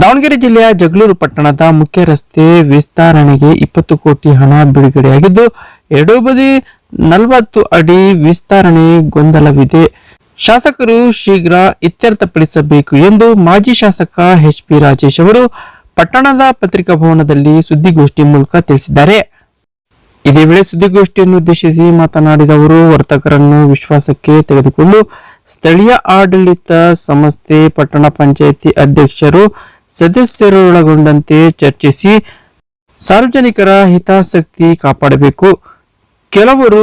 ದಾವಣಗೆರೆ ಜಿಲ್ಲೆಯ ಜಗಳೂರು ಪಟ್ಟಣದ ಮುಖ್ಯ ರಸ್ತೆ ವಿಸ್ತರಣೆಗೆ ಇಪ್ಪತ್ತು ಕೋಟಿ ಹಣ ಬಿಡುಗಡೆಯಾಗಿದ್ದು, ಎರಡೂ ಬದಿ ನಲವತ್ತು ಅಡಿ ವಿಸ್ತರಣೆ ಗೊಂದಲವಿದೆ. ಶಾಸಕರು ಶೀಘ್ರ ಇತ್ಯರ್ಥಪಡಿಸಬೇಕು ಎಂದು ಮಾಜಿ ಶಾಸಕ ಎಚ್ ಪಿ ರಾಜೇಶ್ ಅವರು ಪಟ್ಟಣದ ಪತ್ರಿಕಾ ಭವನದಲ್ಲಿ ಸುದ್ದಿಗೋಷ್ಠಿ ಮೂಲಕ ತಿಳಿಸಿದ್ದಾರೆ. ಇದೇ ವೇಳೆ ಸುದ್ದಿಗೋಷ್ಠಿಯನ್ನು ಉದ್ದೇಶಿಸಿ ಮಾತನಾಡಿದ ಅವರು, ವರ್ತಕರನ್ನು ವಿಶ್ವಾಸಕ್ಕೆ ತೆಗೆದುಕೊಂಡು ಸ್ಥಳೀಯ ಆಡಳಿತ ಸಂಸ್ಥೆ ಪಟ್ಟಣ ಪಂಚಾಯಿತಿ ಅಧ್ಯಕ್ಷರು ಸದಸ್ಯರೊಳಗೊಂಡಂತೆ ಚರ್ಚಿಸಿ ಸಾರ್ವಜನಿಕರ ಹಿತಾಸಕ್ತಿ ಕಾಪಾಡಬೇಕು. ಕೆಲವರು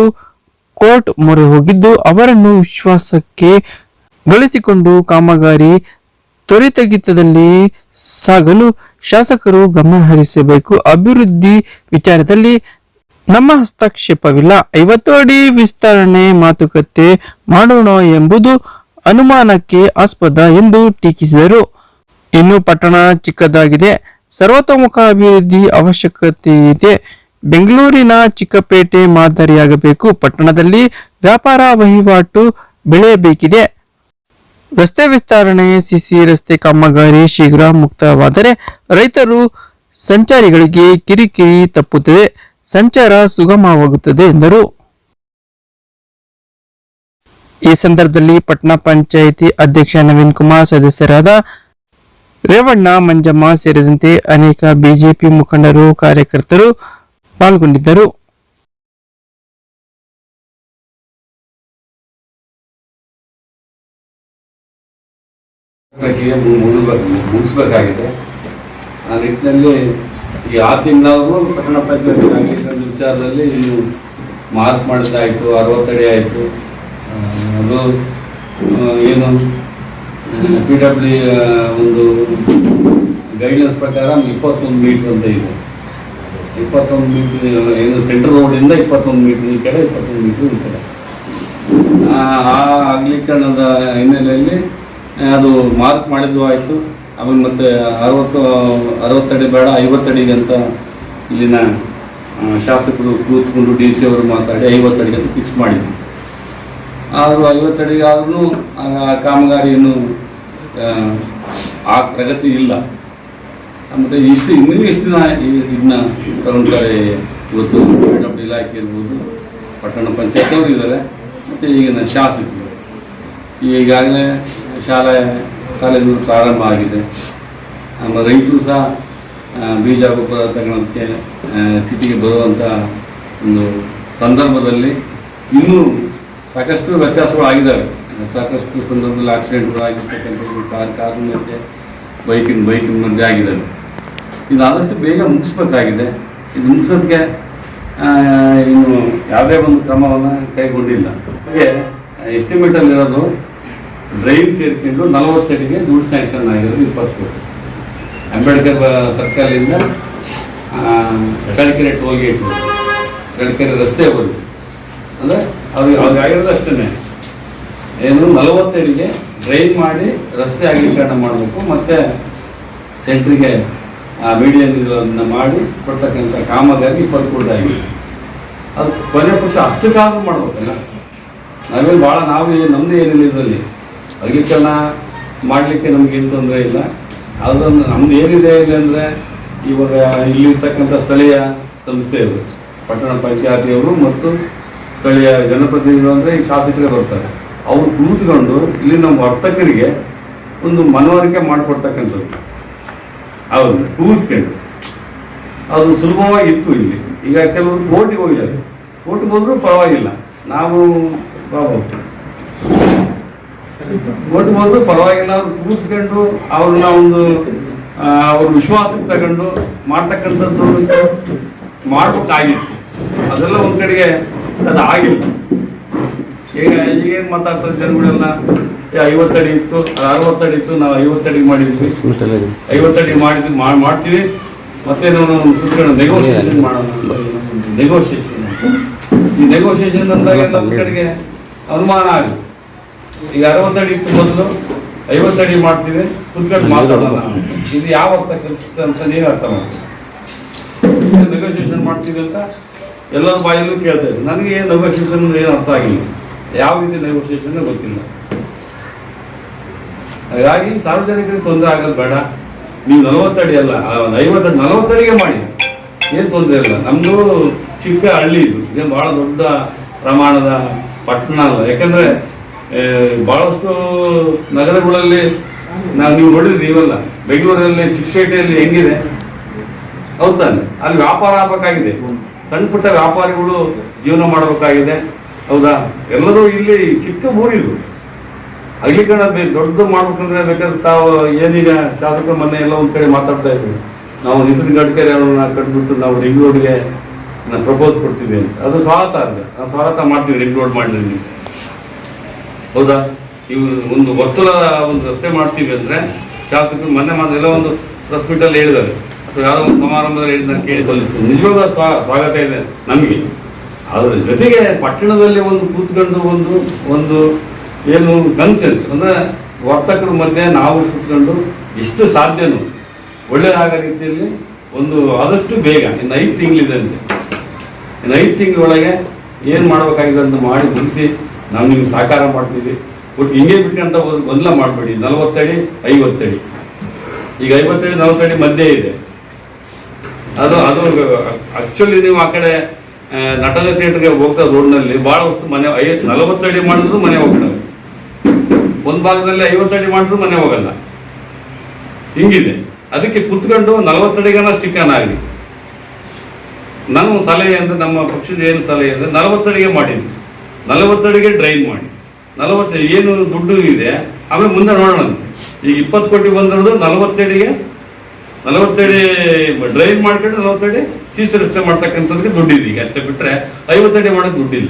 ಕೋರ್ಟ್ ಮೊರೆ ಹೋಗಿದ್ದು ಅವರನ್ನು ವಿಶ್ವಾಸಕ್ಕೆ ಗಳಿಸಿಕೊಂಡು ಕಾಮಗಾರಿ ತ್ವರಿತಗಿತದಲ್ಲಿ ಸಾಗಲು ಶಾಸಕರು ಗಮನ ಹರಿಸಬೇಕು. ಅಭಿವೃದ್ಧಿ ವಿಚಾರದಲ್ಲಿ ನಮ್ಮ ಹಸ್ತಕ್ಷೇಪವಿಲ್ಲ. ಐವತ್ತು ಅಡಿ ವಿಸ್ತರಣೆ ಮಾತುಕತೆ ಮಾಡೋಣ ಎಂಬುದು ಅನುಮಾನಕ್ಕೆ ಆಸ್ಪದ ಎಂದು ಟೀಕಿಸಿದರು. ಇನ್ನು ಪಟ್ಟಣ ಚಿಕ್ಕದಾಗಿದೆ. ಸರ್ವತೋಮುಖ ಅಭಿವೃದ್ಧಿ ಅವಶ್ಯಕತೆ ಇದೆ. ಬೆಂಗಳೂರಿನ ಚಿಕ್ಕಪೇಟೆ ಮಾದರಿಯಾಗಬೇಕು. ಪಟ್ಟಣದಲ್ಲಿ ವ್ಯಾಪಾರ ವಹಿವಾಟು ಬೆಳೆಯಬೇಕಿದೆ. ರಸ್ತೆ ವಿಸ್ತರಣೆ, ಸಿಸಿ ರಸ್ತೆ ಕಾಮಗಾರಿ ಶೀಘ್ರ ಮುಕ್ತವಾದರೆ ರೈತರು ಸಂಚಾರಿಗಳಿಗೆ ಕಿರಿಕಿರಿ ತಪ್ಪುತ್ತದೆ. ಸಂಚಾರ ಸುಗಮವಾಗುತ್ತದೆ ಎಂದರು. ಈ ಸಂದರ್ಭದಲ್ಲಿ ಪಟ್ಟಣ ಪಂಚಾಯಿತಿ ಅಧ್ಯಕ್ಷ ನವೀನ್ ಕುಮಾರ್ ಸದಸ್ಯರಾದ ರೇವಣ್ಣ, ಮಂಜಮ್ಮ ಸೇರಿದಂತೆ ಅನೇಕ ಬಿಜೆಪಿ ಮುಖಂಡರು, ಕಾರ್ಯಕರ್ತರು ಪಾಲ್ಗೊಂಡಿದ್ದರು. ಮುಗಿಸ್ಬೇಕಾಗಿದೆ. ಆ ನಿಟ್ಟಿನಲ್ಲಿ ಈ ಆ ತಿಂಗಳವರು ಪಟ್ಟಣ ಪಂಚಾಯತ್ ವಿಚಾರದಲ್ಲಿ ಮಾರ್ಕ್ ಮಾಡಿದ್ದಾಯಿತು ಅರವತ್ತಡಿ ಆಯಿತು. ಅದು ಏನು ಪಿ ಡಬ್ಲ್ಯೂ ಒಂದು ಗೈಡ್ಲೈನ್ಸ್ ಪ್ರಕಾರ ಇಪ್ಪತ್ತೊಂದು ಮೀಟ್ರ್ ಅಂತ ಇದೆ. ಇಪ್ಪತ್ತೊಂದು ಮೀಟ್ರ್ ಏನು ಸೆಂಟ್ರ್ ರೋಡಿಂದ ಇಪ್ಪತ್ತೊಂದು ಮೀಟ್ರ್ ಈ ಕಡೆ, ಇಪ್ಪತ್ತೊಂದು ಮೀಟ್ರ್ ಈ ಕಡೆ. ಆ ಅಗಲೀಕರಣದ ಹಿನ್ನೆಲೆಯಲ್ಲಿ ಅದು ಮಾರ್ಕ್ ಮಾಡಿದ್ದು ಆಯಿತು. ಆಮೇಲೆ ಮತ್ತೆ ಅರವತ್ತು ಅರವತ್ತಡಿ ಬೇಡ ಐವತ್ತಡಿಗೆ ಅಂತ ಇಲ್ಲಿನ ಶಾಸಕರು ಕೂತ್ಕೊಂಡು ಡಿ ಸಿ ಅವರು ಮಾತಾಡಿ ಐವತ್ತಡಿಗೆ ಅಂತ ಫಿಕ್ಸ್ ಮಾಡಿದ್ವಿ ಆದರೂ ಐವತ್ತಡಿಗೆ ಆದ್ರೂ ಆ ಕಾಮಗಾರಿಯನ್ನು ಆ, ಪ್ರಗತಿ ಇಲ್ಲ. ಮತ್ತು ಇಷ್ಟು ಇನ್ನೂ ಎಷ್ಟು ದಿನ ಇದನ್ನ ತಗೊಂಡ್ತಾರೆ ಇವತ್ತು ಇಲಾಖೆ ಇರ್ಬೋದು ಪಟ್ಟಣ ಪಂಚಾಯತ್ ಅವರು ಇದ್ದಾರೆ ಮತ್ತು ಈಗಿನ ಶಾಸಕರು. ಈಗಾಗಲೇ ಶಾಲೆ ಕಾಲೇಜು ಪ್ರಾರಂಭ ಆಗಿದೆ. ನಮ್ಮ ರೈತರು ಸಹ ಬೀಜ ಗೊಬ್ಬರ ತಗೊಳ್ಳೋದಕ್ಕೆ ಸಿಟಿಗೆ ಬರುವಂಥ ಒಂದು ಸಂದರ್ಭದಲ್ಲಿ ಇನ್ನೂ ಸಾಕಷ್ಟು ವ್ಯತ್ಯಾಸಗಳು ಆಗಿದ್ದಾವೆ ಸಾಕಷ್ಟು ಸಂದರ್ಭದಲ್ಲಿ ಆಕ್ಸಿಡೆಂಟ್ಗಳು ಆಗಿರ್ತಕ್ಕಂಥದ್ದು, ಕಾರ್ ಕಾರ್ ಮಧ್ಯೆ ಬೈಕಿನ ಬೈಕಿನ ಮಧ್ಯೆ ಆಗಿದ್ದಾವೆ ಇದು ಆದಷ್ಟು ಬೇಗ ಮುಗಿಸ್ಬೇಕಾಗಿದೆ. ಇದು ಮುಗಿಸೋದಕ್ಕೆ ಇನ್ನು ಯಾವುದೇ ಒಂದು ಕ್ರಮವನ್ನು ಕೈಗೊಂಡಿಲ್ಲ. ಹಾಗೆ ಎಸ್ಟಿಮೇಟಲ್ಲಿ ಇರೋದು ಡ್ರೈವ್ ಸೇರಿಕೊಂಡು ನಲವತ್ತಡಿಗೆ ದುಡ್ಡು ಸ್ಯಾಂಕ್ಷನ್ ಆಗಿರೋದು ಇಪ್ಪತ್ತು ಕೋಟಿ. ಅಂಬೇಡ್ಕರ್ ಸರ್ಕಲಿಂದ ಚಳ್ಳಕೆರೆ ಟೋಲ್ ಗೇಟ್ ಕಳಕೆರೆ ರಸ್ತೆ ಹೋಗಿ ಅಂದರೆ ಅವ್ರಿಗೆ ಅವ್ರಿಗೆ ಆಗಿರೋದು ಅಷ್ಟೇ ಏನು ನಲವತ್ತೈದಿಗೆ ಡ್ರೈವ್ ಮಾಡಿ ರಸ್ತೆ ಅಗಲೀಕರಣ ಮಾಡಬೇಕು, ಮತ್ತು ಸೆಂಟ್ರಿಗೆ ಮೀಡಿಯನ್ ಇದನ್ನು ಮಾಡಿ ಕೊಡ್ತಕ್ಕಂಥ ಕಾಮಗಾರಿ ಇಪ್ಪತ್ತು ಕೋಟಿ ಆಗಿದೆ ಅದು ಕೊನೆ ಪಕ್ಷ ಅಷ್ಟಕ್ಕಾದ್ರೂ ಮಾಡ್ಬೇಕಲ್ಲ. ನಾವೇನು ಭಾಳ ನಾವು ನಮ್ಮದು ಏನಿಲ್ಲ ಇದರಲ್ಲಿ. ಅಗಲೀಕರಣ ಮಾಡಲಿಕ್ಕೆ ನಮಗೇನು ತೊಂದರೆ ಇಲ್ಲ. ಅದನ್ನು ನಮ್ದು ಏನಿದೆ ಇಲ್ಲ ಅಂದರೆ ಇವಾಗ ಇಲ್ಲಿರ್ತಕ್ಕಂಥ ಸ್ಥಳೀಯ ಸಂಸ್ಥೆಯವರು, ಪಟ್ಟಣ ಪಂಚಾಯತಿಯವರು ಮತ್ತು ಸ್ಥಳೀಯ ಜನಪ್ರತಿನಿಧಿಗಳು ಅಂದರೆ ಈ ಶಾಸಕರೇ ಬರ್ತಾರೆ. ಅವ್ರು ಕೂತ್ಕೊಂಡು ಇಲ್ಲಿ ನಮ್ಮ ವರ್ತಕರಿಗೆ ಒಂದು ಮನವರಿಕೆ ಮಾಡಿಕೊಡ್ತಕ್ಕಂಥದ್ದು. ಹೌದು ಕೂರಿಸ್ಕೊಂಡು ಅದು ಸುಲಭವಾಗಿ ಇತ್ತು ಇಲ್ಲಿ. ಈಗ ಕೆಲವರು ಕೋರ್ಟಿಗೆ ಹೋಗಿದ್ದಾರೆ. ಕೋರ್ಟಿಗೆ ಹೋದ್ರೂ ಪರವಾಗಿಲ್ಲ. ನಾವು ಬಾಬು ಕೋರ್ಟಿಗೆ ಹೋದ್ರೂ ಪರವಾಗಿಲ್ಲ. ಅವ್ರು ಕೂರಿಸ್ಕೊಂಡು ಅವ್ರನ್ನ ಒಂದು ಅವ್ರ ವಿಶ್ವಾಸಕ್ಕೆ ತಗೊಂಡು ಮಾಡ್ತಕ್ಕಂಥದ್ದು ಮಾಡ್ಬೇಕಾಗಿತ್ತು. ಅದೆಲ್ಲ ಒಂದು ಕಡೆಗೆ ಅದು ಆಗಿಲ್ಲ. ಈಗ ಈಗೇನು ಮಾತಾಡ್ತಾರೆ ಜನಗಳೆಲ್ಲ? ಐವತ್ತಡಿ ಇತ್ತು ಅರವತ್ತಡಿ ಇತ್ತು, ನಾವು ಐವತ್ತಡಿ ಮಾಡಿದ್ವಿ. ಐವತ್ತಡಿ ಮಾಡಿದ್ವಿ ಮಾಡ್ತೀವಿ. ಮತ್ತೆ ನಾವು ನೆಗೋಸಿಯೇಷನ್ ಮಾಡೋಣ ನೆಗೋಸಿಯೇಷನ್ ಈ ನೆಗೋಸಿಯೇಷನ್ ಅಂದಾಗ ನಮ್ಮ ಕಡೆಗೆ ಅನುಮಾನ ಆಗಿ ಈಗ ಅರವತ್ತಡಿ ಇತ್ತು ಮೊದಲು ಐವತ್ತಡಿ ಮಾಡ್ತೀವಿ, ಕುತ್ಕೊಂಡು ಮಾತಾಡೋಣ ಇದು ಯಾವ ಅರ್ಥ ಕಲಿಸುತ್ತೆ ಅಂತ ನೀವೇ ಅರ್ಥ ಮಾಡಿ ನೆಗೋಸಿಯೇಷನ್ ಮಾಡ್ತೀವಿ ಅಂತ ಎಲ್ಲರ ಬಾಯಲ್ಲೂ ಕೇಳ್ತಾ ಇದ್ದೀನಿ ನನಗೆ ನೆಗೋಸಿಯೇಷನ್ ಏನು ಅರ್ಥ ಆಗಿಲ್ಲ. ಯಾವ ರೀತಿ ನೆಗೋಸಿಯೇಷನ್ ಗೊತ್ತಿಲ್ಲ. ಹಾಗಾಗಿ ಸಾರ್ವಜನಿಕರಿಗೆ ತೊಂದರೆ ಆಗೋದು ಬೇಡ. ನೀವು ನಲವತ್ತಡಿ ಅಲ್ಲ ಐವತ್ತಡಿ, ನಲವತ್ತಡಿಗೆ ಮಾಡಿ. ಏನು ತೊಂದರೆ ಇಲ್ಲ. ನಮ್ಮದು ಚಿಕ್ಕ ಹಳ್ಳಿ ಇದು. ಇದೇ ಭಾಳ ದೊಡ್ಡ ಪ್ರಮಾಣದ ಪಟ್ಟಣ ಅಲ್ಲ. ಯಾಕಂದರೆ ಭಾಳಷ್ಟು ನಗರಗಳಲ್ಲಿ ನಾವು ನೀವು ನೋಡಿದ್ರಿ ನೀವಲ್ಲ ಬೆಂಗಳೂರಲ್ಲಿ ಚಿಕ್ಕಪೇಟೆಯಲ್ಲಿ ಹೆಂಗಿದೆ? ಹೌದಾನೆ ಅಲ್ಲಿ ವ್ಯಾಪಾರ ಆಗ್ಬೇಕಾಗಿದೆ. ಸಣ್ಣ ಪುಟ್ಟ ವ್ಯಾಪಾರಿಗಳು ಜೀವನ ಮಾಡಬೇಕಾಗಿದೆ. ಹೌದಾ? ಎಲ್ಲರೂ ಇಲ್ಲಿ ಚಿಕ್ಕ ಊರಿದು. ಅಲ್ಲಿ ಬೇ- ದೊಡ್ಡದು ಮಾಡ್ಬೇಕಂದ್ರೆ ಬೇಕಾದ್ರೆ ತಾವು ಏನೀಗ ಶಾಸಕ ಮೊನ್ನೆ ಎಲ್ಲ ಒಂದ್ ಕಡೆ ಮಾತಾಡ್ತಾ ಇದ್ವಿ. ನಾವು ನಿತಿನ್ ಗಡ್ಕರಿ ಅವ್ರನ್ನ ಕಟ್ಬಿಟ್ಟು ನಾವು ರಿಂಗ್ ರೋಡ್ಗೆ ನಾನು ಪ್ರಪೋಸ್ ಕೊಡ್ತೀವಿ ಅದು ಸ್ವಾಗತ ಅಲ್ಲ ನಾವು ಸ್ವಾಗತ ಮಾಡ್ತೀವಿ ರಿಂಗ್ ರೋಡ್ ಮಾಡಲಿ ಹೌದಾ? ಇವು ಒಂದು ವರ್ತುಲ ಒಂದು ರಸ್ತೆ ಮಾಡ್ತೀವಿ ಅಂದ್ರೆ ಶಾಸಕರು ಮೊನ್ನೆ ಮಾತ್ರ ಎಲ್ಲ ಒಂದು ಪ್ರೆಸ್ ಮೀಟಲ್ಲಿ ಹೇಳಿದ್ದಾರೆ. ಅಥವಾ ಯಾವುದೋ ಒಂದು ಸಮಾರಂಭದಲ್ಲಿ ಹೇಳಿದ ಕೇಳಿ ಸಲ್ಲಿಸ್ತೀನಿ. ನಿಜವಾದ ಸ್ವಾ- ಸ್ವಾಗತ ಇದೆ ನಮಗೆ. ಅದರ ಜೊತೆಗೆ ಪಟ್ಟಣದಲ್ಲಿ ಒಂದು ಕೂತ್ಕೊಂಡು ಒಂದು ಒಂದು ಏನು ಕನ್ಸೆನ್ಸ್ ಅಂದರೆ ವರ್ತಕರ ಮಧ್ಯೆ ನಾವು ಕೂತ್ಕೊಂಡು ಎಷ್ಟು ಸಾಧ್ಯನೋ ಒಳ್ಳೆಯದಾಗೋ ರೀತಿಯಲ್ಲಿ ಒಂದು ಆದಷ್ಟು ಬೇಗ, ಇನ್ನು ಐದು ತಿಂಗಳಿದೆ ಅಂತೆ. ಇನ್ನು ಐದು ತಿಂಗಳೊಳಗೆ ಏನು ಮಾಡಬೇಕಾಗಿದೆ ಅಂತ ಮಾಡಿ ಮುಗಿಸಿ ನಾವು ನಿಮ್ಗೆ ಸಹಕಾರ ಮಾಡ್ತೀವಿ. ಒಟ್ಟು ಹಿಂಗೆ ಬಿಟ್ಕೊಂತ ಒಂದು ಗೊಂದಲ ಮಾಡಬೇಡಿ, ನಲವತ್ತಡಿ, ಐವತ್ತಡಿ. ಈಗ ಐವತ್ತಡಿ, ನಲವತ್ತಡಿ ಮಧ್ಯೆ ಇದೆ. ಅದು ಅದು ಆಕ್ಚುಲಿ ನೀವು ಆ ಕಡೆ ನಟನ ಥಿಯೇಟರ್ಗೆ ಹೋಗ್ತಾ ರೋಡ್ನಲ್ಲಿ ಭಾಳ ವಸ್ತು ಮನೆ ಐ ಅಡಿ ಮಾಡಿದ್ರು ಮನೆ ಹೋಗಲ್ಲ. ಒಂದು ಭಾಗದಲ್ಲಿ ಐವತ್ತಡಿ ಮಾಡಿದ್ರು ಮನೆ ಹೋಗಲ್ಲ. ಹಿಂಗಿದೆ. ಅದಕ್ಕೆ ಕುತ್ಕೊಂಡು ನಲವತ್ತಡಿಗನ ಸ್ಟಿಕ್ಕನ್ ಆಗಲಿ ನನ್ನ ಸಲಹೆ ಅಂದ್ರೆ, ನಮ್ಮ ಪಕ್ಷದ ಏನು ಸಲಹೆ ಅಂದ್ರೆ ನಲವತ್ತಡಿಗೆ ಮಾಡಿದ್ವಿ. ನಲವತ್ತಡಿಗೆ ಡ್ರೈನ್ ಮಾಡಿ. ನಲವತ್ತು, ಏನು ದುಡ್ಡು ಇದೆ, ಆಮೇಲೆ ಮುಂದೆ ನೋಡೋಣ ಈಗ ಇಪ್ಪತ್ತು ಕೋಟಿ ಬಂದಿರೋದು ನಲವತ್ತಡಿಗೆ ನಲವತ್ತಡಿ ಡ್ರೈನ್ ಮಾಡ್ಕೊಂಡು ನಲವತ್ತಡಿ ಸೀಸ ರಸ್ತೆ ಮಾಡ್ತಕ್ಕಂಥದ್ದಕ್ಕೆ ದುಡ್ಡಿದೆ ಈಗ. ಅಷ್ಟೇ ಬಿಟ್ರೆ ಐವತ್ತಡಿ ಮಾಡೋಕೆ ದುಡ್ಡಿಲ್ಲ.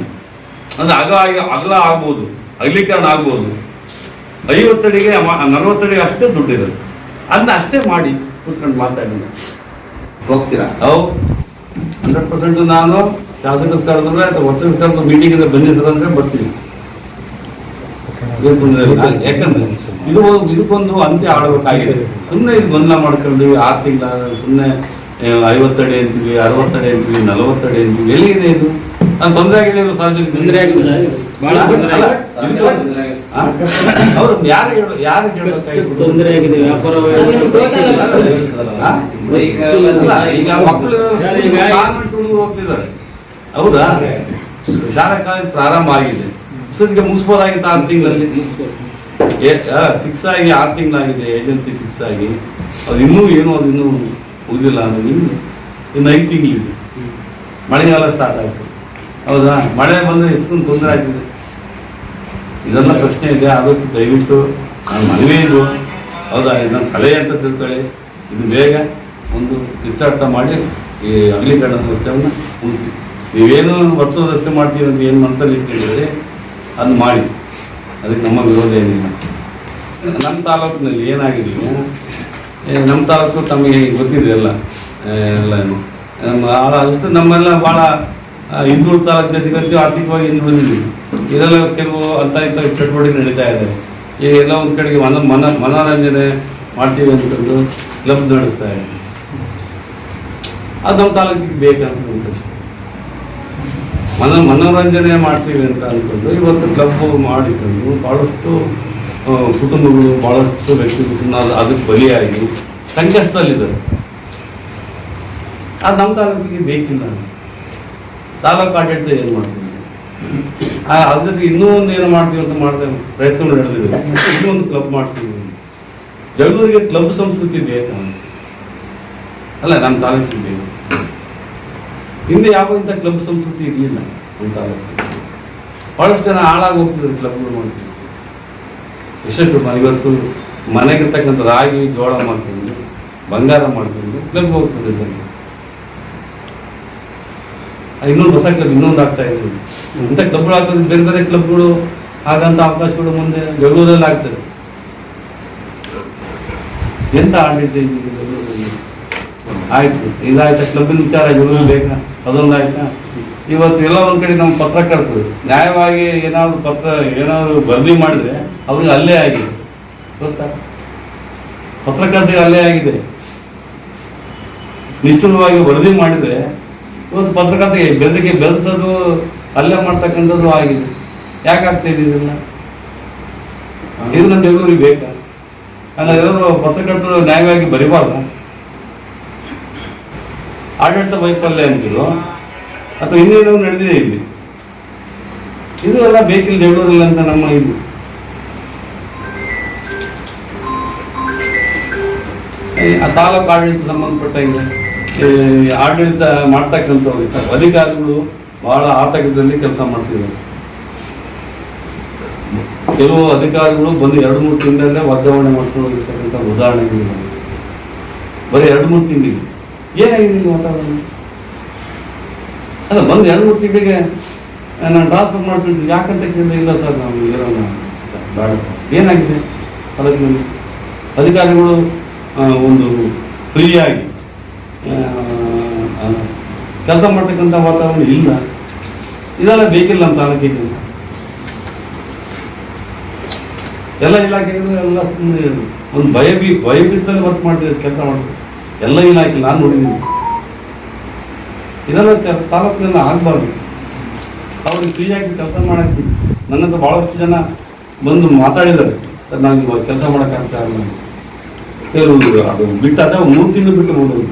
ಅಂದ್ರೆ ಅಗ ಅಗಲ ಆಗ್ಬೋದು. ಅಗಲೀಕರಣ ಆಗ್ಬೋದು. ಐವತ್ತಡಿಗೆ ನಲವತ್ತಡಿ ನಲವತ್ತಡಿಗೆ ಅಷ್ಟೇ ದುಡ್ಡಿರೋದು ಅದನ್ನ ಅಷ್ಟೇ ಮಾಡಿ ಕೂತ್ಕೊಂಡು ಮಾತಾಡಿ ಹೋಗ್ತೀರಾ? ಹೌದು. ಹಂಡ್ರೆಡ್ ಪರ್ಸೆಂಟ್ ನಾನು ಶಾಸಕರು ಕರೆದ್ರೆ ಅಥವಾ ಒತ್ತಡ ಕರೆದು ಮೀಟಿಂಗ್ ಬಂದಿರ್ತದೆ ಸರ್ ಅಂದ್ರೆ ಬರ್ತೀನಿ. ಯಾಕಂದ್ರೆ? ಇದು ಒಂದು ಇದಕ್ಕೊಂದು ಅಂತ್ಯ ಆಡಬೇಕಾಗಿದೆ. ಸುಮ್ಮನೆ ಇದು ಗೊಂದಲ ಮಾಡ್ಕೊಂಡು ಆರು ತಿಂಗಳ ಸುಮ್ಮನೆ ಐವತ್ತಡೆ ಅಂತೀವಿ ಅರವತ್ತಡೆ ಅಂತೀವಿ ನಲವತ್ತಡೆ ಅಂತೀವಿ. ಎಲ್ಲಿದೆ ಇದು ನಾನು ತೊಂದರೆ ಆಗಿದೆ ಇದು ಸಾರ್ವಜನಿಕ ಯಾರು ಹೇಳು ಯಾರು ತೊಂದರೆ ಆಗಿದೆ ವ್ಯಾಪಾರ ಈಗ ಮಕ್ಕಳು ಹೋಗ್ತಿದ್ದಾರೆ. ಹೌದಾ? ಶಾಲಾ ಕಾಲೇಜ್ ಪ್ರಾರಂಭ ಆಗಿದೆ. ಮುಗಿಸ್ಬೋದಾಗಿತ್ತು ಆರು ತಿಂಗಳಲ್ಲಿ? ಫಿಕ್ಸ್ ಆಗಿ ಆರು ತಿಂಗಳಾಗಿದೆ ಏಜೆನ್ಸಿ ಫಿಕ್ಸ್ ಆಗಿ. ಅದು ಇನ್ನೂ ಏನು ಅದು ಇನ್ನೂ ಮುಗಿದಿಲ್ಲ ಅಂದ್ರೆ ಇನ್ನು ಇನ್ನು ಐದು ತಿಂಗಳಿದೆ. ಮಳೆಗಾಲ ಸ್ಟಾರ್ಟ್ ಆಯಿತು. ಹೌದಾ? ಮಳೆ ಬಂದರೆ ಎಷ್ಟೊಂದು ತೊಂದರೆ ಆಗ್ತಿದೆ. ಇದೆಲ್ಲ ಪ್ರಶ್ನೆ ಇದೆ, ಆದಷ್ಟು ದಯವಿಟ್ಟು ನಾನು ಮನವಿ ಇದು. ಹೌದಾ? ಇದನ್ನ ಸಲಹೆ ಅಂತ ತಿಳ್ಕೊಳ್ಳಿ. ಇದು ಬೇಗ ಒಂದು ಇಷ್ಟಾರ್ಥ ಮಾಡಿ ಈ ಅಗಲೀಕರಣ ವ್ಯವಸ್ಥೆಯನ್ನು ಮುಗಿಸಿ. ನೀವೇನು ವರ್ತುಲ ರಸ್ತೆ ಮಾಡ್ತೀವಿ ಅಂತ ಏನು ಮನಸ್ಸಲ್ಲಿ ಇಟ್ಕೊಂಡಿದ್ರೆ ಅದು ಮಾಡಿ. ಅದಕ್ಕೆ ನಮ್ಮ ವಿರೋಧ ಏನಿಲ್ಲ. ನಮ್ಮ ತಾಲೂಕಿನಲ್ಲಿ ಏನಾಗಿದೆ ನಮ್ಮ ತಾಲೂಕು ತಮಗೆ ಗೊತ್ತಿದೆ ಎಲ್ಲ ಎಲ್ಲ ನಮ್ಮ ಅಷ್ಟು ನಮ್ಮೆಲ್ಲ ಭಾಳ ಹಿಂದುಳಿದ ತಾಲೂಕು ಜೊತೆಗೆ ಆರ್ಥಿಕವಾಗಿ ಹಿಂದುಳಿದಿದ್ದೀವಿ ಇದೆಲ್ಲ ಕೆಲವು ಅಂತ ಇಂಥ ಚಟುವಟಿಕೆ ನಡೀತಾ ಇದೆ. ಈಗ ಎಲ್ಲ ಒಂದು ಕಡೆಗೆ ಮನ ಮನ, ಮನೋರಂಜನೆ ಮಾಡ್ತೀವಿ ಅಂತಂದು ಕ್ಲಬ್ ನಡೆಸ್ತಾ ಇದೆ. ಅದು ನಮ್ಮ ತಾಲೂಕಿಗೆ ಬೇಕಂತ. ಮನ ಮನೋರಂಜನೆ ಮಾಡ್ತೀವಿ ಅಂತ ಅಂದ್ಕೊಂಡು ಇವತ್ತು ಕ್ಲಬ್ ಮಾಡಿಕೊಂಡು ಭಾಳಷ್ಟು ಕುಟುಂಬಗಳು ಭಾಳಷ್ಟು ವ್ಯಕ್ತಿಗಳು ಅದು ಅದಕ್ಕೆ ಬಲಿಯಾಗಿ ಸಂಕಷ್ಟದಲ್ಲಿದ್ದಾರೆ. ಅದು ನಮ್ಮ ತಾಲೂಕಿಗೆ ಬೇಕಿಲ್ಲ ತಾಲೂಕು ಆಡಳಿತ ಏನು ಮಾಡ್ತೀವಿ? ಅದ್ರ ಇನ್ನೂ ಒಂದು ಏನು ಮಾಡ್ತೀವಿ ಅಂತ ಮಾಡ್ತೇವೆ ಪ್ರಯತ್ನ ನಡೆದಿದೆ ಇನ್ನೂ ಒಂದು ಕ್ಲಬ್ ಮಾಡ್ತೀವಿ. ಜಗಳೂರಿಗೆ ಕ್ಲಬ್ ಸಂಸ್ಕೃತಿ ಬೇಕಾ? ಅಲ್ಲ, ನಮ್ಮ ತಾಲೂಕಿಗೆ ಹಿಂದೆ ಯಾವ ಇಂಥ ಕ್ಲಬ್ ಸಂಸ್ಕೃತಿ ಇರಲಿಲ್ಲ ನಮ್ಮ ಬಹಳಷ್ಟು ಜನ ಹಾಳಾಗಿ ಹೋಗ್ತಿದ್ರು ಕ್ಲಬ್ಗಳು ಮಾಡ್ತಿದ್ರು ಎಷ್ಟು ಇವತ್ತು ಮನೆಗಿರ್ತಕ್ಕಂಥ ರಾಗಿ, ಜೋಳ ಮಾಡ್ಕೊಂಡು, ಬಂಗಾರ ಮಾಡ್ಕೊಂಡು ಕ್ಲಬ್ ಹೋಗ್ತದೆ ಜನ. ಇನ್ನೊಂದು ಹೊಸ ಕ್ಲಬ್ ಇನ್ನೊಂದು ಆಗ್ತಾ ಇದೆ. ಇಂಥ ಕ್ಲಬ್ಗಳು ಆಗ್ತದೆ ಬೇರೆ ಬೇರೆ ಕ್ಲಬ್ಗಳು ಹಾಗಂತ ಅವಕಾಶಗಳು ಮುಂದೆ ಬೆಂಗಳೂರಲ್ಲಿ ಆಗ್ತದೆ. ಎಂತ ಆಡಳಿತ ಆಯ್ತು, ಇದಾಯ್ತಾ. ಕ್ಲಬ್ಬಿನ ವಿಚಾರ ಬೆಂಗಳೂರು ಬೇಕಾ? ಅದೊಂದು ಆಯ್ತಾ ಇವತ್ತು ಎಲ್ಲ ಒಂದು ಕಡೆ ನಮ್ಮ ಪತ್ರಕರ್ತರು ನ್ಯಾಯವಾಗಿ ಏನಾದರೂ ಪತ್ರ, ಏನಾದ್ರು ಬರ್ದಿ ಮಾಡಿದ್ರೆ ಅವ್ರಿಗೆ ಅಲ್ಲೇ ಆಗಿದೆ. ಗೊತ್ತಾ? ಪತ್ರಕರ್ತರಿಗೆ ಅಲ್ಲೇ ಆಗಿದೆ. ನಿಶ್ಚಲವಾಗಿ ವರದಿ ಮಾಡಿದ್ರೆ ಇವತ್ತು ಪತ್ರಕರ್ತರಿಗೆ ಬೆದರಿಕೆ ಬೆದರಿಸೋದು ಅಲ್ಲೇ ಮಾಡ್ತಕ್ಕಂಥದ್ದು ಆಗಿದೆ. ಯಾಕಾಗ್ತಾ ಆಗ್ತಾ ಇದೆ ಡೆಲಿವರಿ ಬೇಕಾ? ಅಲ್ಲ ಎಲ್ಲರೂ ಪತ್ರಕರ್ತರು ನ್ಯಾಯವಾಗಿ ಬರಿಬಾರ್ದು? ಆಡಳಿತ ವೈಫಲ್ಯ ಅಂತಿರೋ ಅಥವಾ ಇನ್ನೇನೋ ನಡೆದಿದೆ ಇಲ್ಲಿ. ಇದು ಎಲ್ಲ ಬೇಕಿಲ್ಲ ಜಗಳೂರಲ್ಲಿ ಅಂತ ನಮ್ಮ ಇದು. ಆ ತಾಲೂಕು ಆಡಳಿತ ಸಂಬಂಧಪಟ್ಟ ಇದೆ ಈ ಆಡಳಿತ ಮಾಡ್ತಕ್ಕಂಥವ್ರು. ಅಧಿಕಾರಿಗಳು ಬಹಳ ಆತಂಕದಲ್ಲಿ ಕೆಲಸ ಮಾಡ್ತಿದ್ದಾರೆ. ಕೆಲವು ಅಧಿಕಾರಿಗಳು ಬಂದು ಎರಡು ಮೂರು ತಿಂಗಳಲ್ಲೇ ವರ್ಗಾವಣೆ ಮಾಡಿಸ್ಕೊಂಡು ಹೋಗಿರ್ತಕ್ಕಂಥ ಉದಾಹರಣೆಗಳಿವೆ ಬರೀ ಎರಡು ಮೂರು ತಿಂಗಳಿಗೆ. ಏನಾಗಿದೆ ಇಲ್ಲಿ ವಾತಾವರಣ? ಅಲ್ಲ, ಬಂದು ಎರಡು ಮೂರು ತಿಂಗಳಿಗೆ ನಾನು ಟ್ರಾನ್ಸ್ಫರ್ ಮಾಡ್ತೀನಿ ಯಾಕಂತ ಕೇಳಿದ್ರೆ ಇಲ್ಲ ಸರ್, ನಾವು ಇರೋಣ ಬೇಡ ಏನಾಗಿದೆ? ಅದಕ್ಕೆ ಅಧಿಕಾರಿಗಳು ಒಂದು ಫ್ರೀಯಾಗಿ ಕೆಲಸ ಮಾಡ್ತಕ್ಕಂಥ ವಾತಾವರಣ ಇಲ್ಲ. ಇದೆಲ್ಲ ಬೇಕಿಲ್ಲ ಅಂತ ತಾಲೂಕಿಗೆ ಎಲ್ಲ ಇಲಾಖೆಗಳು ಎಲ್ಲ ಸುಮ್ಮನೆ ಒಂದು ಭಯ ಬಿ ಭಯಭೀತಲ್ಲಿ ವರ್ಕ್ ಮಾಡ್ತಿದ್ದಾರೆ, ಕೆಲಸ ಮಾಡ್ತಾರೆ ಎಲ್ಲ ಇಲಾಖೆ ನಾನು ನೋಡಿದ್ದೀನಿ. ಇದೆಲ್ಲ ತಾಲೂಕಿನಿಂದ ಆಗಬಾರ್ದು. ಅವ್ರಿಗೆ ಫ್ರೀಯಾಗಿ ಕೆಲಸ ಮಾಡಕ್ಕೆ ನನ್ನ ಹತ್ರ ಭಾಳಷ್ಟು ಜನ ಬಂದು ಮಾತಾಡಿದ್ದಾರೆ. ಸರ್, ನಾನು ಇವಾಗ ಕೆಲಸ ಮಾಡೋಕ್ಕಾಗ್ತಾ ಇಲ್ಲ ಕೆಲವರು ಅದು ಬಿಟ್ಟಾದ ಮೂರು ತಿಂಗಳು ಬಿಟ್ಟು ಹೋಗೋದು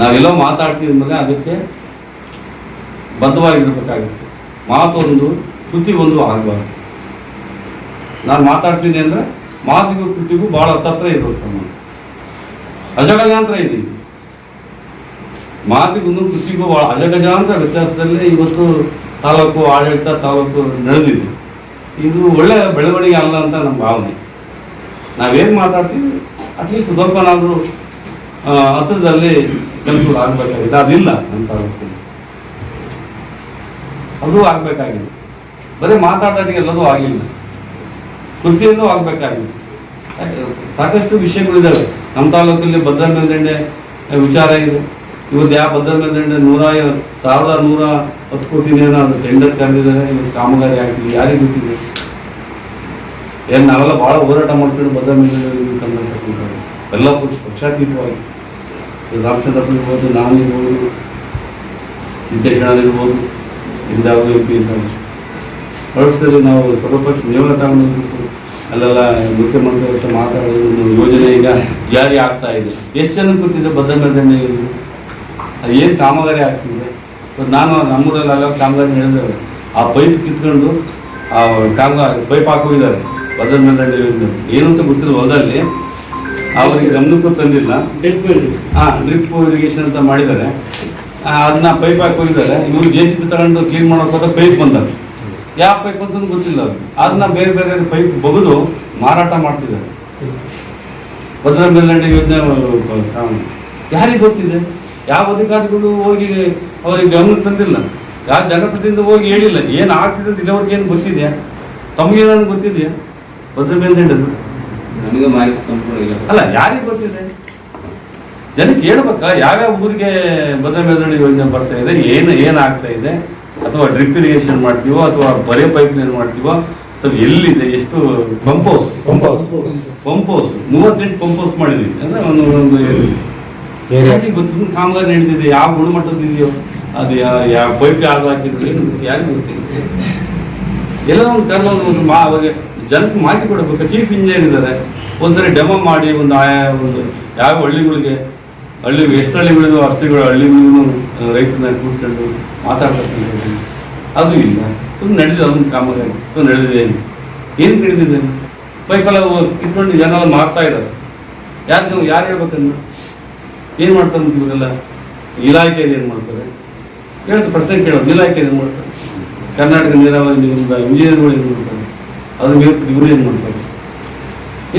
ನಾವೆಲ್ಲೋ ಮಾತಾಡ್ತಿದ್ದ ಮೇಲೆ ಅದಕ್ಕೆ ಬದ್ಧವಾಗಿರ್ಬೇಕಾಗುತ್ತೆ. ಮಾತೊಂದು ಕೃತಿ ಒಂದು ಆಗಬಾರ್ದು. ನಾನು ಮಾತಾಡ್ತೀನಿ ಅಂದರೆ ಮಾತಿಗೂ ಕೃತಿಗೂ ಭಾಳ ಹತ್ತತ್ರ ಸಂಬಂಧ ಅಜಗಜಾಂತರ ಇದೆ. ಮಾತಿಗೂ ಕೃಷಿಗೂ ಅಜಗಜಾಂತರ ವ್ಯತ್ಯಾಸದಲ್ಲಿ ಇವತ್ತು ತಾಲೂಕು ಆಡಳಿತ ತಾಲೂಕು ನಡೆದಿದೆ. ಇದು ಒಳ್ಳೆಯ ಬೆಳವಣಿಗೆ ಅಲ್ಲ ಅಂತ ನಮ್ಮ ಭಾವನೆ. ನಾವೇನು ಮಾತಾಡ್ತೀವಿ? ಅಟ್ಲೀಸ್ಟ್ ಸ್ವಲ್ಪನಾದರೂ ಹತ್ತಿರದಲ್ಲಿ ಕೆಲಸಗಳು ಆಗಬೇಕಾಗಿದೆ. ಅದಿಲ್ಲ ನಮ್ಮ ತಾಲೂಕು ಅದು ಆಗಬೇಕಾಗಿದೆ. ಬರೀ ಮಾತಾಡೋದಕ್ಕೆ ಎಲ್ಲದೂ ಆಗಲಿಲ್ಲ ಕೃತಿಯಲ್ಲೂ ಆಗಬೇಕಾಗಿದೆ. ಸಾಕಷ್ಟು ವಿಷಯಗಳಿದ್ದಾವೆ ನಮ್ಮ ತಾಲೂಕಲ್ಲಿ ಭದ್ರಾ ಮೇಲ್ದಂಡೆ ವಿಚಾರ ಇದೆ. ಇವತ್ತು ಯಾವ ಭದ್ರಾ ಮೇಲ್ದಂಡೆ ನೂರ ಸಾವಿರದ ನೂರ ಹತ್ತು ಕೋಟಿ ಏನೋ ಅದು ಟೆಂಡರ್ ಕರೆದಿದ್ದಾರೆ ಇವತ್ತು ಕಾಮಗಾರಿ ಆಗ್ತಿದೆ. ಯಾರಿಗೆ ಬಿಟ್ಟಿದೆ ಏನು ನಾವೆಲ್ಲ ಭಾಳ ಹೋರಾಟ ಮಾಡ್ತೀವಿ ಭದ್ರಾ ಮೇಲ್ದಂಡೆ ಎಲ್ಲ ಪಕ್ಷ ಪಕ್ಷಾತೀತವಾಗಿ. ರಾಮಚಂದ್ರಪ್ಪ ಇರ್ಬೋದು ನಾನು ಇರ್ಬೋದು. ಸಿದ್ದೇಶ್ವರ ಇರ್ಬೋದು. ಇಂದಾವು ಎಂ ಪಿ ವರ್ಷದಲ್ಲಿ ನಾವು ಸರ್ವಪಕ್ಷ ನಿಯಮ ತಗೊಂಡು ಅಲ್ಲೆಲ್ಲ ಮುಖ್ಯಮಂತ್ರಿ ಹತ್ರ ಮಾತಾಡೋದು ಒಂದು ಯೋಜನೆ ಈಗ ಜಾರಿ ಆಗ್ತಾ ಇದೆ. ಎಷ್ಟು ಜನ ಗೊತ್ತಿದೆ ಭದ್ರ ಮೇಲ್ದಂಡೆ ಅದು ಏನು ಕಾಮಗಾರಿ ಆಗ್ತಿದೆ? ನಾನು ನಮ್ಮೂರಲ್ಲಿ ಅಲ್ಲ ಕಾಮಗಾರಿ ಹೇಳಿದ್ದಾರೆ ಆ ಪೈಪ್ ಕಿತ್ಕೊಂಡು ಆ ಕಾಮಗಾರಿ ಪೈಪ್ ಹಾಕೋಗಿದ್ದಾರೆ ಭದ್ರ ಮೇಲ್ದಂಡೆ ಏನು ಅಂತ ಗೊತ್ತಿಲ್ಲ ಹೊಲದಲ್ಲಿ. ಅವರಿಗೆ ಗಮನಕ್ಕೂ ತಂದಿಲ್ಲ. ಡ್ರಿಪ್ ಹಾಂ ಡ್ರಿಪ್ ಇರಿಗೇಷನ್ ಅಂತ ಮಾಡಿದ್ದಾರೆ. ಅದನ್ನ ಪೈಪ್ ಹಾಕೋಗಿದ್ದಾರೆ ಇವರು ಇವ್ರು ಜೆ ಸಿ ಬಿ ತಗೊಂಡು ಕ್ಲೀನ್ ಮಾಡೋಕೆ ಪೈಪ್ ಬಂದಾಗ ಯಾವ ಪೈಪ್ ಅಂತ ಗೊತ್ತಿಲ್ಲ ಅದನ್ನ ಬೇರೆ ಬೇರೆ ಪೈಪ್ ಬಗೆದು ಮಾರಾಟ ಮಾಡ್ತಿದ್ದಾರೆ. ಭದ್ರಾ ಮೇಲ್ದಂಡೆ ಯೋಜನೆ ಯಾರಿಗೆ ಗೊತ್ತಿದೆ? ಯಾವ ಅಧಿಕಾರಿಗಳು ಹೋಗಿ ಅವರಿಗೆ ಗಮನ ತಂದಿಲ್ಲ? ಯಾವ ಜನಪ್ರತಿನಿಧಿ ಹೋಗಿ ಹೇಳಿಲ್ಲ? ಏನು ಆಗ್ತಿದೆ ಅಂತ ಇಲ್ಲಿವರೆಗೆ ಏನು ಗೊತ್ತಿದೆಯಾ? ತಮಗೇನಾದ್ರು ಗೊತ್ತಿದೆಯಾ? ಭದ್ರ ಬೇಲ್ನಂಡದು ನನಗೆ ಮಾಹಿತಿ ಸಂಪೂರ್ಣ ಇಲ್ಲ ಅಲ್ಲ ಯಾರಿಗೆ ಗೊತ್ತಿದೆ? ಜನಕ್ಕೆ ಹೇಳ್ಬೇಕಾ ಯಾವ್ಯಾವ ಊರಿಗೆ ಭದ್ರ ಮೇಲ್ದಂಡೆ ಯೋಜನೆ ಬರ್ತಾ ಇದೆ ಏನು ಏನಾಗ್ತಾ ಇದೆ? ಅಥವಾ ಡ್ರಿಪ್ ಇರಿಗೇಷನ್ ಮಾಡ್ತೀವೋ ಅಥವಾ ಬರೇ ಪೈಪ್ ಲೈನ್ ಮಾಡ್ತೀವೋ ಅಥವಾ ಎಲ್ಲಿದೆ? ಎಷ್ಟು ಪಂಪ್ ಹೌಸ್ ಪಂಪ್ ಹೌಸ್ ಮೂವತ್ತೆಂಟು ಪಂಪ್ ಹೌಸ್ ಮಾಡಿದೀವಿ ಅಂದ್ರೆ ಒಂದು ಒಂದು ಯಾರಿಗೆ ಗೊತ್ತು? ಕಾಮಗಾರಿ ನಡೆದಿದೆ ಯಾವ ಗುಣಮಟ್ಟದಿದೆಯೋ ಅದು ಯಾವ ಪೈಪ್ ಯಾರು ಹಾಕಿದ್ರು ಏನು? ಯಾರಿಗೂ ಗೊತ್ತಿಲ್ಲ. ಎಲ್ಲ ಒಂದು ಕರ್ಮ ಒಂದು ಮಾ ಅವರಿಗೆ ಜನಕ್ಕೆ ಮಾಹಿತಿ ಕೊಡಬೇಕು. ಚೀಫ್ ಇಂಜಿನಿಯರ್ ಇದ್ದಾರೆ. ಒಂದ್ಸರಿ ಡೆಮೋ ಮಾಡಿ ಒಂದು ಆಯಾ ಒಂದು ಯಾವ ಹಳ್ಳಿಗಳಿಗೆ ಹಳ್ಳಿ ಎಷ್ಟು ಹಳ್ಳಿಗಳಿದೋ ಹಳ್ಳಿ ಹಳ್ಳಿಗಳಿಗೂ ರೈತನ ಕೂರಿಸ್ಕೊಂಡು ಮಾತಾಡ್ತಕ್ಕಂಥದ್ದು ಅದು ಇಲ್ಲ. ಸುಮ್ಮನೆ ನಡೆದಿದೆ, ಅದೊಂದು ಕಾಮಗಾರಿ ಅದು ನಡೆದಿದೆ ಏನು? ನಡೆದಿದೆ ಪೈಪಲ್ಲ ಕಿತ್ಕೊಂಡು ಜನ ಮಾರ್ತಾ ಇದ್ದಾರೆ. ಯಾರು ಯಾರು ಹೇಳ್ಬೇಕನ್ನು ಏನು ಮಾಡ್ತಾರೆ ಇವರೆಲ್ಲ ಇಲಾಖೆಯಲ್ಲಿ ಏನು ಮಾಡ್ತಾರೆ? ಹೇಳ್ತಾರೆ ಪ್ರಶ್ನೆ ಕೇಳೋದು ಇಲಾಖೆಯಲ್ಲಿ ಏನು ಮಾಡ್ತಾರೆ? ಕರ್ನಾಟಕ ನೀರಾವರಿ ನಿಗಮದ ಇಂಜಿನಿಯರ್ಗಳು ಏನು ಮಾಡ್ತಾರೆ? ಅದ್ರ ಮೇಲೆ ಇವರು ಏನು ಮಾಡ್ತಾರೆ?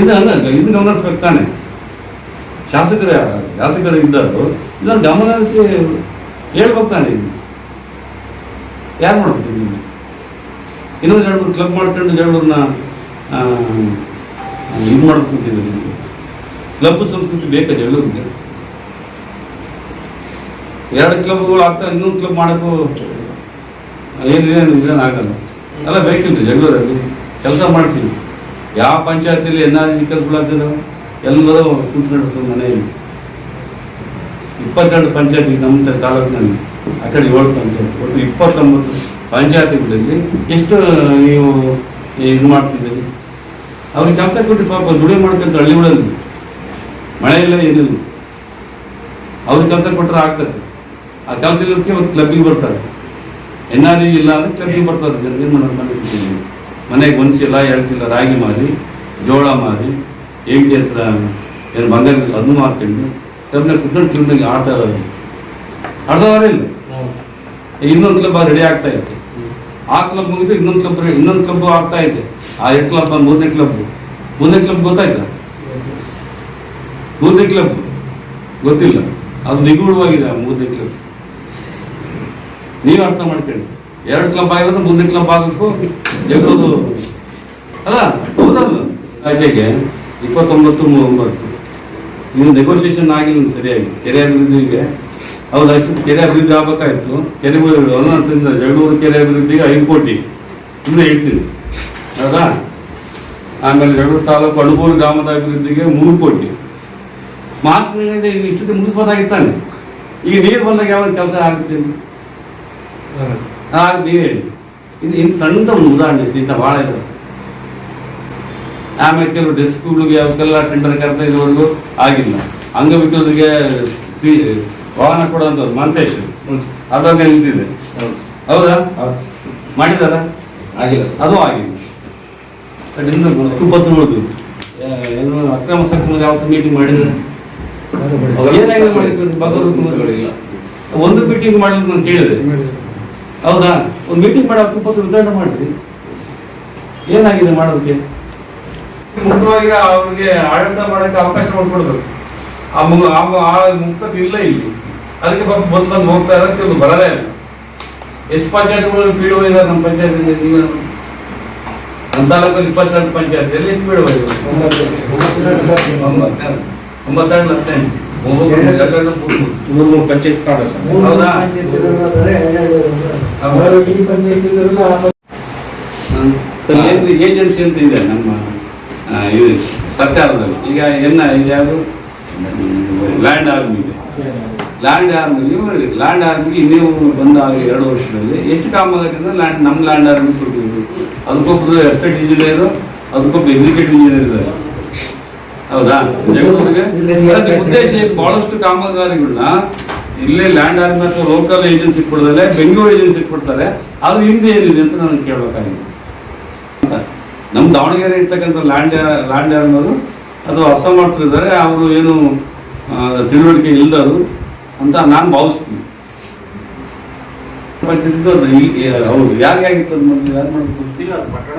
ಇದು ಅಲ್ಲ, ಇದು ಗಮನಿಸ್ಬೇಕು ತಾನೆ. ಶಾಸಕರು ಯಾರು ಶಾಸಕರು ಇದ್ದಾರೋ ಇದನ್ನು ಗಮನಿಸಿ ಇದು ಯಾರು ಮಾಡ್ಬೋದು ನೀವು ಇನ್ನೊಂದು ಎರಡು ಕ್ಲಬ್ ಮಾಡ್ಕೊಂಡು ಜಗಳೂರನ್ನ ಇದು ಮಾಡ್ಕೊಂತಿದ್ದೀವಿ ಕ್ಲಬ್ ಸಂಸ್ಕೃತಿ ಬೇಕಾ ಜಗಳೂರಿಗೆ ಎರಡು ಕ್ಲಬ್ಗಳು ಆಗ್ತಾ ಇನ್ನೊಂದು ಕ್ಲಬ್ ಮಾಡೋಕ್ಕೂ ಏನಿದೆ ಇದೇನು ಆಗಲ್ಲ. ಎಲ್ಲ ಬೇಕಿಲ್ಲ ಜಗಳೂರಲ್ಲಿ ಕೆಲಸ ಮಾಡ್ತೀನಿ ಯಾವ ಪಂಚಾಯತಿಲಿ ಎನ್ ಆರ್ ಜಿ ಕೆಲಸಗಳಾಗ್ತಿದ್ದಾವೆ ಎಲ್ಲರೂ ಕೂತ್ಕೊಂಡು ಮನೆಯಲ್ಲಿ. ಇಪ್ಪತ್ತೆರಡು ಪಂಚಾಯತಿ ನಮ್ಮ ತಾಲೂಕಿನಲ್ಲಿ, ಆ ಕಡೆ ಏಳು ಪಂಚಾಯತ್, ಒಟ್ಟು ಇಪ್ಪತ್ತೊಂಬತ್ತು ಪಂಚಾಯತಿಗಳಲ್ಲಿ ಎಷ್ಟು ನೀವು ಇದು ಮಾಡ್ತಿದ್ದೀರಿ? ಅವ್ರಿಗೆ ಕೆಲಸ ಕೊಟ್ಟು ಪಾಪ ದುಡಿಮೆ ಮಾಡ್ಕೊಂತ ಹಳ್ಳಿಗಳಲ್ಲಿ ಮಳೆ ಇಲ್ಲ, ಏನಿಲ್ಲ. ಅವ್ರಿಗೆ ಕೆಲಸ ಕೊಟ್ಟರೆ ಆಗ್ತದೆ. ಆ ಕೆಲಸ ಇಲ್ಲದಕ್ಕೆ ಒಂದು ಕ್ಲಬ್ಬಿಗೆ ಬರ್ತಾರೆ. ಎನ್ ಆರ್ ಇಲ್ಲ ಅಂದರೆ ಕ್ಲಬ್ಬಿಗೆ ಬರ್ತಾರೆ ಜನ. ಏನು. ಮನೆಗೆ ಒಂದು ಚೀಲ ಎರಡು ಚೀಲ ರಾಗಿ ಮಾರಿ, ಜೋಳ ಮಾರಿ ಏಂಟಿ ಹತ್ರ ಏನು ಬಂಗಾರ ಅದನ್ನು ಮಾರ್ಕೊಂಡು ಕ್ಲಬ್ನಾಗ ಕುತ್ಕೊಂಡು ಕ್ಲಬ್ನಾಗ ಆಡ್ತಾ ಇರೋದು ಆಡ್ದವರೇ ಇಲ್ಲ. ಇನ್ನೊಂದು ಕ್ಲಬ್ ರೆಡಿ ಆಗ್ತಾ ಇತ್ತು ಆ ಕ್ಲಬ್ ಮುಗಿದು ಇನ್ನೊಂದು ಕ್ಲಬ್ ಇನ್ನೊಂದು ಕ್ಲಬ್ ಆಗ್ತಾ ಇದೆ. ಆ ಎರಡು ಕ್ಲಬ್ ಮೂರನೇ ಕ್ಲಬ್ ಮೂರನೇ ಕ್ಲಬ್ ಗೊತ್ತಾಯ್ತಾ ಮೂರನೇ ಕ್ಲಬ್ ಗೊತ್ತಿಲ್ಲ. ಅದು ನಿಗೂಢವಾಗಿದೆ ಆ ಮೂರನೇ ಕ್ಲಬ್ ನೀವು ಅರ್ಥ ಮಾಡ್ಕೊಳ್ಳಿ. ಎರಡು ಕ್ಲಬ್ ಆಗಿರೋದು ಮೂರನೇ ಕ್ಲಬ್ ಆಗಕ್ಕೂ ಜಗಳದು ಅಲ್ಲ ಹೌದಲ್ಲ. ಆಚೆಗೆ ಇಪ್ಪತ್ತೊಂಬತ್ತು ಮೂವತ್ತು ಇನ್ನು ನೆಗೋಷಿಯೇಷನ್ ಆಗಿಲ್ಲ ಸರಿಯಾಗಿ ಕೆರೆ ಅಭಿವೃದ್ಧಿಗೆ ಹೌದು ಅಷ್ಟು ಕೆರೆ ಅಭಿವೃದ್ಧಿ ಆಗಬೇಕಾಯ್ತು. ಕೆರೆ ಹನುಮಂತರಿಂದ ಜಗಳೂರು ಕೆರೆ ಅಭಿವೃದ್ಧಿಗೆ ಐದು ಕೋಟಿ. ಸುಮ್ಮನೆ ಹೇಳ್ತೀನಿ. ಹೌದಾ? ಆಮೇಲೆ ಜಗಳೂರು ತಾಲೂಕು ಅಣಗೂರು ಗ್ರಾಮದ ಅಭಿವೃದ್ಧಿಗೆ ಮೂರು ಕೋಟಿ. ಮಾರ್ಕ್ಸ್ ಇಷ್ಟು ಮುಗಿಸ್ಬೋದಾಗಿತ್ತಾನೆ. ಈಗ ನೀರು ಬಂದಾಗ ಯಾವ ಕೆಲಸ ಆಗುತ್ತೆ ಆಗ ನೀರು ಹೇಳಿ. ಇದು ಇನ್ನು ಸಣ್ಣದ ಒಂದು ಉದಾಹರಣೆ ಇಂಥ ಭಾಳ ಇದೆ ಆಮೇಲೆ ಕೆಲವು ಡೆಸ್ಕ್ಗಳಿಗೆ ಅವಕ್ಕೆಲ್ಲ ಟೆಂಡರ್ ಕರೆದ ಇದುವರೆಗೂ ಆಗಿಲ್ಲ. ಅಂಗವಿಕಲರಿಗೆ ವಾಹನ ಕೊಡುವಂಥದ್ದು ಮಂತೇಶ್. ಅದಾಗ ನಿಂತಿದೆ. ಹೌದಾ? ಮಾಡಿದಾರ? ಆಗಿಲ್ಲ. ಅದು ಆಗಿಲ್ಲ. ತುಪ್ಪತ್ತು ನೋಡುದು ಏನು ಅಕ್ರಮ ಸಕ್ರಮ ಯಾವತ್ತು ಮೀಟಿಂಗ್ ಮಾಡಿದ್ರೆ? ಒಂದು ಮೀಟಿಂಗ್ ಮಾಡಿದ್ರು ನಾನು ಕೇಳಿದೆ. ಹೌದಾ? ಒಂದು ಮೀಟಿಂಗ್ ಮಾಡಿ ತುಪ್ಪತ್ತು ಉದ್ಘಾಟನೆ ಮಾಡಿರಿ ಏನಾಗಿದೆ ಮಾಡೋದಕ್ಕೆ? ಮುಕ್ತವಾಗಿ ಅವ್ರಿಗೆ ಆಡಳಿತ ಮಾಡಕ್ಕೆ ಅವಕಾಶ ಮಾಡಿಕೊಡ್ಬೇಕು ಆ ಮು ಆ ಮುಕ್ತತೆ ಇಲ್ಲ ಇಲ್ಲಿ. ಅದಕ್ಕೆ ಪಾಪ ಬಂದು ಬಂದು ಹೋಗ್ತಾ ಇರೋದಕ್ಕೆ ಒಂದು ಬರಲೇ ಇಲ್ಲ. ಎಷ್ಟು ಪಂಚಾಯತ್ಗಳು ಪೀಡುವ ಇದೆ ನಮ್ಮ ಪಂಚಾಯತ್ ಜೀವನ ಅಂತ ಇಪ್ಪತ್ತೆರಡು ಪಂಚಾಯತ್. ಎಲ್ಲಿ ಎಷ್ಟು ಪಿ ಡಿ ಒಂಬತ್ತೆರಡು. ಹದಿನೆಂಟು. ಮೂರು ಪಂಚಾಯತ್ ಕಾರ್ಡ್ ಸರ್ ಹೌದಾ? ಸರ್ ಏಜೆನ್ಸಿ ಅಂತ ಇದೆ ನಮ್ಮ ಇದು ಸರ್ಕಾರದಲ್ಲಿ ಈಗ ಎನ್ನ, ಇದು ಯಾವುದು? ಲ್ಯಾಂಡ್ ಆರ್ಮಿ ಇದೆ. ಲ್ಯಾಂಡ್ ಆರ್ಮಿ ಲ್ಯಾಂಡ್ ಆರ್ಮಿಗೆ ನೀವು ಬಂದ ಎರಡು ವರ್ಷದಲ್ಲಿ ಎಷ್ಟು ಕಾಮಗಾರಿಯಿಂದ ಲ್ಯಾಂಡ್ ನಮ್ಮ ಲ್ಯಾಂಡ್ ಆರ್ಮಿ ಕೊಟ್ಟಿದ್ದೀವಿ ಅದಕ್ಕೊಬ್ಬರು ಎಸ್ಟೇಟ್ ಇಂಜಿನಿಯರು ಅದಕ್ಕೊಬ್ಬ ಎಕ್ಸಿಕ್ಯೂಟಿವ್ ಇಂಜಿನಿಯರ್ ಇದ್ದಾರೆ. ಹೌದಾ? ಉದ್ದೇಶ ಬಹಳಷ್ಟು ಕಾಮಗಾರಿಗಳನ್ನ ಇಲ್ಲೇ ಲ್ಯಾಂಡ್ ಆರ್ಮಿ ಅಥವಾ ಲೋಕಲ್ ಏಜೆನ್ಸಿ ಕೊಡದಲ್ಲೇ ಬೆಂಗಳೂರು ಏಜೆನ್ಸಿ ಕೊಡ್ತಾರೆ. ಅದು ಹಿಂದೆ ಏನಿದೆ ಅಂತ ನಾನು ಕೇಳಬೇಕಾಗಿದೆ. ನಮ್ಮ ದಾವಣಗೆರೆ ಇರ್ತಕ್ಕಂಥ ಲ್ಯಾಂಡ್ ಲ್ಯಾಂಡ್ ಅನ್ನೋರು ಅದು ಅಸಮರ್ಥರಿದ್ದಾರೆ ಅವರು ಏನು ತಿಳುವಳಿಕೆ ಇಲ್ಲದರು ಅಂತ ನಾನು ಭಾವಿಸ್ತೀನಿ. ಪಂಚಾಯತ್ ಹೌದು ಯಾರಿಗೆ ಆಗಿತ್ತು ಅದು ಮೊದಲು ಯಾರು ಮಾಡ್ಬೇಕು? ಪಟ್ಟಣ